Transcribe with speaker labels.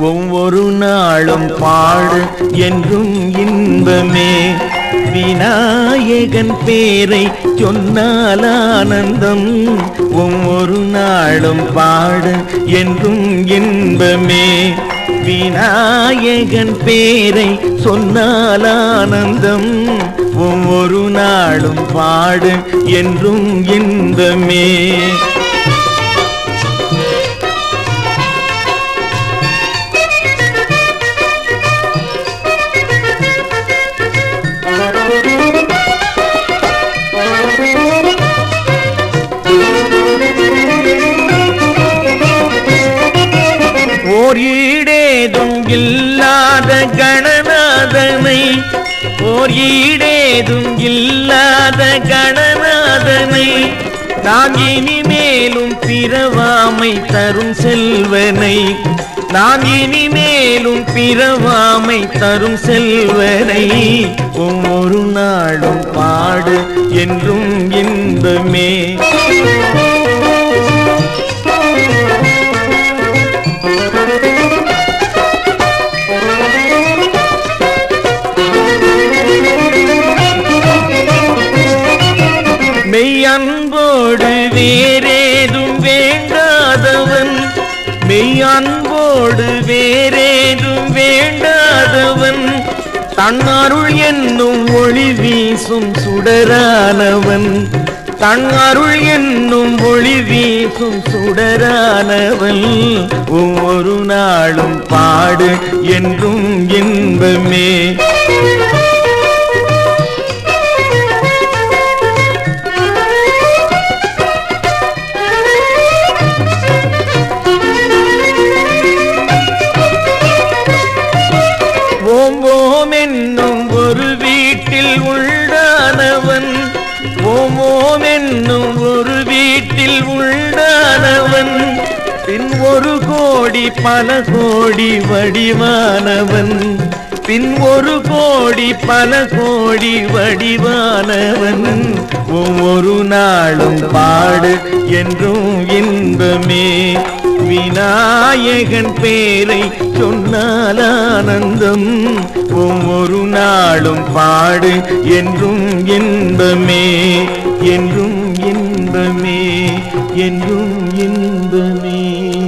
Speaker 1: ஒவ்வொரு நாளும் பாடு என்றும் இன்பமே. விநாயகன் பேரை சொன்னால் ஆனந்தம். ஒவ்வொரு நாளும் பாடு என்றும் இன்பமே. விநாயகன் பேரை சொன்னால் ஆனந்தம். ஒவ்வொரு நாளும் பாடு என்றும் இன்பமே. ஓரீடேதும் இல்லாத கணநாதனை ஓரீடேதும் இல்லாத கணநாதனை நாம் இனிமேலும் பிறவாமை தரும் செல்வனை நாம் இனிமேலும் பிறவாமை தரும் செல்வனை ஒவ்வொரு நாளும் பாடு என்றும் இன்பமே. அன்போடு வேறேதும் வேண்டாதவன். மெய் அன்போடு வேறேதும் வேண்டாதவன். தன்னருள் என்னும் ஒளி வீசும் சுடரானவன். தன்னருள் என்னும் ஒளி வீசும் சுடரானவன். ஒவ்வொரு நாளும் பாடு என்றும் இன்பமே. என்னும் ஒரு வீட்டில் உள்ளானவன் பின் ஒரு கோடி பல கோடி வடிவானவன் பின் ஒரு கோடி பல கோடி வடிவானவன். ஒவ்வொரு நாளும் பாடு என்றும் இன்பமே. விநாயகன் பேரை சொன்னால் ஆனந்தம். ஒவ்வொரு நாளும் பாடு என்றும் இன்பமே என்றும் இன்பமே என்றும் இன்பமே.